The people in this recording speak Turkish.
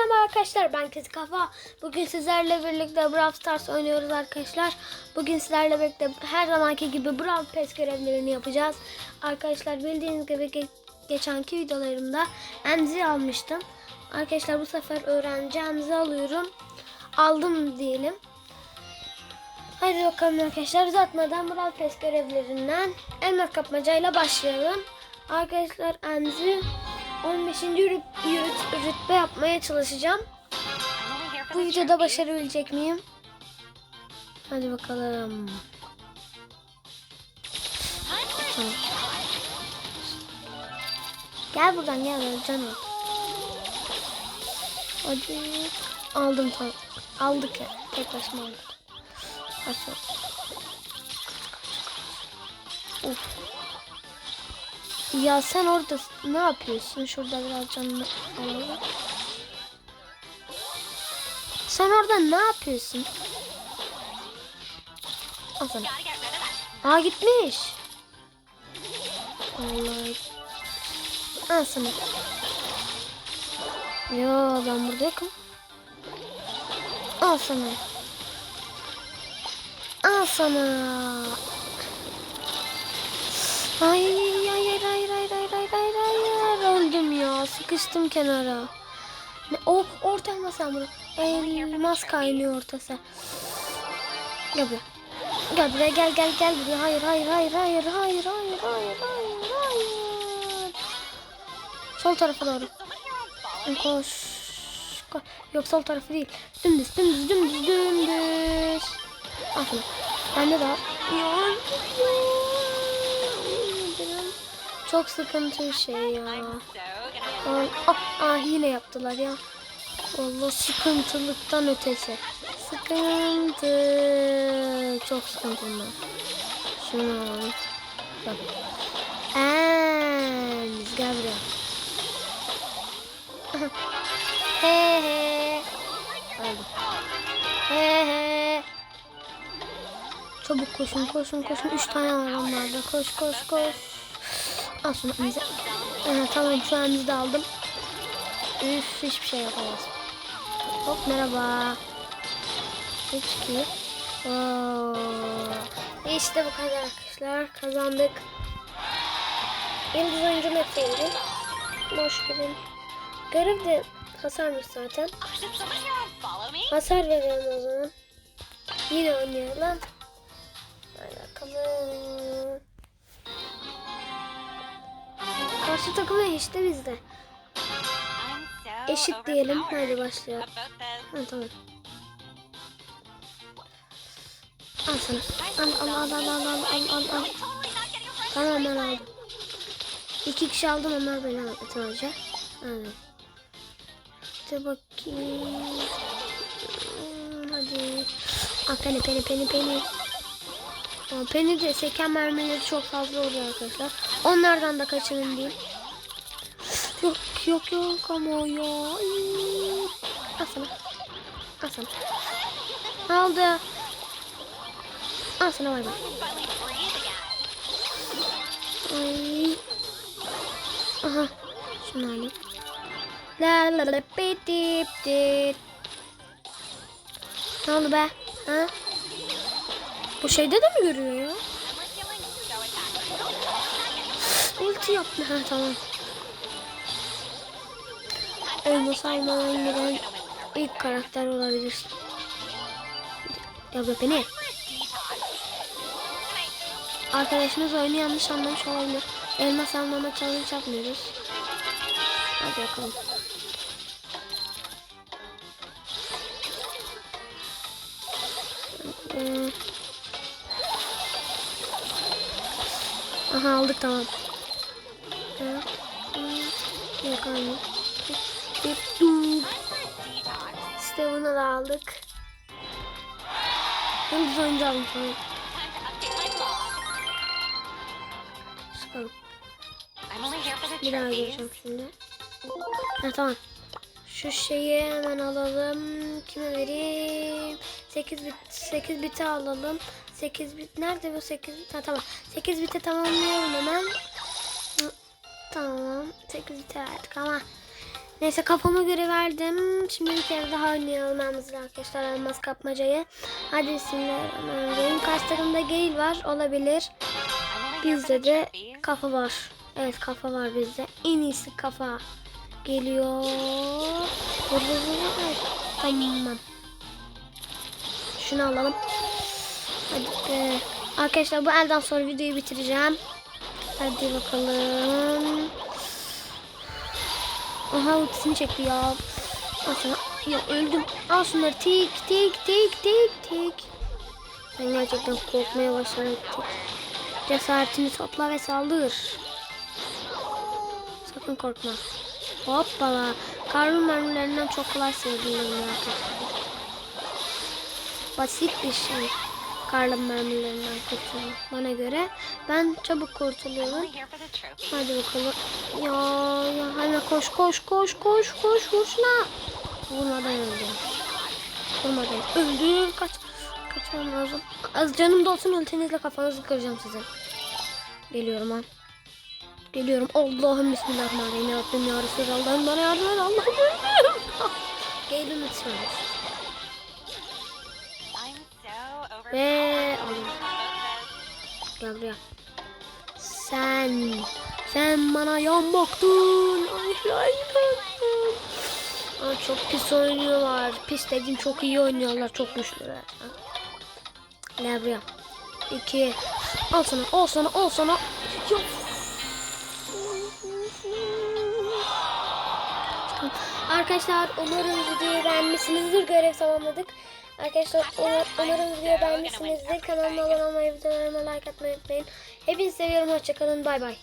merhaba arkadaşlar ben Kız Kafa. Bugün sizlerle birlikte Brawl Stars oynuyoruz arkadaşlar. Bugün sizlerle birlikte her zamanki gibi Brawl Pass görevlerini yapacağız. Arkadaşlar bildiğiniz gibi ge- geçenki videolarımda emzi almıştım. Arkadaşlar bu sefer öğrenci emzi alıyorum. Aldım diyelim. Hadi bakalım arkadaşlar uzatmadan Brawl Pass görevlerinden elmas kapmacayla başlayalım. Arkadaşlar emzi 15. rüt- rüt- rütbe yapmaya çalışacağım. Bu videoda başarabilecek miyim? Hadi bakalım. Tamam. Gel buradan gel canım. Hadi. Aldım tamam. Aldık ya. Tek başıma aldık. Açalım. Of. Ya sen orada ne yapıyorsun? Şurada biraz canını alalım. Sen orada ne yapıyorsun? Sana. Aa gitmiş. Vallahi. Al sana. Yo ben burada yokum. Al sana. Al sana. Hayır hayır hayır hayır hayır hayır hayır hayır öldüm sıkıştım kenara. Ne o orta elmas bunu. Elmas kaynıyor ortası. Gel buraya. Gel buraya gel gel gel buraya. Hayır hayır hayır hayır hayır hayır hayır hayır hayır. Sol tarafa doğru. Koş. Koş. Yok sol tarafı değil. Dümdüz dümdüz dümdüz dümdüz. Aferin. Bende de var. Ya. Çok sıkıntı şey ya. Ay, ah, ah, yine yaptılar ya. Allah sıkıntılıktan ötesi. Sıkıntı. Çok sıkıntı bunlar. Şunu. Bak. En, gel buraya. he he. Aldım. He he. Çabuk koşun koşun koşun. Üç tane var onlarda. Koş koş koş. Al şunu bize. Ee, tamam şu an de aldım. Üf hiçbir şey yapamaz. Hop merhaba. 3 2 Oo. İşte bu kadar arkadaşlar. Kazandık. Yıldız oyuncu metreydi. Boş gibi. Görev de hasarmış zaten. Hasar verelim o zaman. Yine oynayalım. Hadi Karşı takıma işte bizde. Eşit diyelim. Hadi başlayalım. Ha, tamam. Al sana. Al al al al al al al al. Tamam ben aldım. İki kişi aldım onlar beni aldı sadece. Evet. Hadi bakayım. Hadi. Al peni peni peni peni. Penny de seken mermileri çok fazla oluyor arkadaşlar. Onlardan da kaçının değil. Yok yok yok ama ya. Ay. Al sana. Al sana. Aldı. Al sana bay bay. Ay. Aha. Şunu alayım. La la la bit dip. Ne oldu be? Ha? Bu şeyde de mi görüyor ya? Ulti yaptı. Ha tamam. Elmas almadan giren ilk karakter olabilir. Ya bu beni. Arkadaşımız oyunu yanlış anlamış olabilir. Elmas almama challenge yapmıyoruz. Hadi bakalım. Ee, Aha aldık tamam. Evet. Hmm, Yok aynı. İşte bunu da aldık. Yıldız oyuncu aldım tamam. Çıkalım. Bir daha göreceğim şimdi. Ha tamam. Şu şeyi hemen alalım. Kime vereyim? 8 bit 8 biti alalım. 8 bit nerede bu 8 bit? Ha tamam. 8 biti tamamlayalım hemen. Tamam. 8 bit verdik ama Neyse kafama göre verdim. Şimdi bir kere daha oynayalım arkadaşlar elmas kapmacayı. Hadi bismillahirrahmanirrahim. Karşı takımda Gale var olabilir. Bizde de kafa var. Evet kafa var bizde. En iyisi kafa. Geliyor. Tamam. Şunu alalım. Hadi be. Arkadaşlar bu elden sonra videoyu bitireceğim. Hadi bakalım. Aha ultisini çekti ya. Sana. Ya öldüm. Al şunları tik tik tik tik tik. Ben gerçekten korkmaya başladım. Tik. Cesaretini topla ve saldır. Sakın korkma. Hoppala. Karnın mermilerinden çok kolay sıyrılıyorum ya. Basit bir şey. Karnın mermilerinden kurtulmak bana göre. Ben çabuk kurtuluyorum. Hadi bakalım. Ya ya hemen koş koş koş koş koş vur şuna. Vurmadan öldü. Vurmadan öldü. Kaç. Kaçmam lazım. Az canım da olsun ultinizle kafanızı kıracağım sizin. Geliyorum ha. Geliyorum. Allah'ım bismillahirrahmanirrahim. Ya Rabbim ya Resulallah'ım bana yardım et. Allah'ım. Gelin lütfen. Ve. Gel buraya. Sen, sen bana yan baktın. Ay ay. Aa, çok pis oynuyorlar. Pis dediğim çok iyi oynuyorlar. Çok güçlüler. Gel buraya. İki. Al sana, al sana, al sana. Yok. Arkadaşlar umarım videoyu beğenmişsinizdir. Görev tamamladık. Arkadaşlar um- umarım videoyu beğenmişsinizdir. Kanalıma abone olmayı, videolarıma like atmayı unutmayın. Hepinizi seviyorum. Hoşçakalın. Bay bay.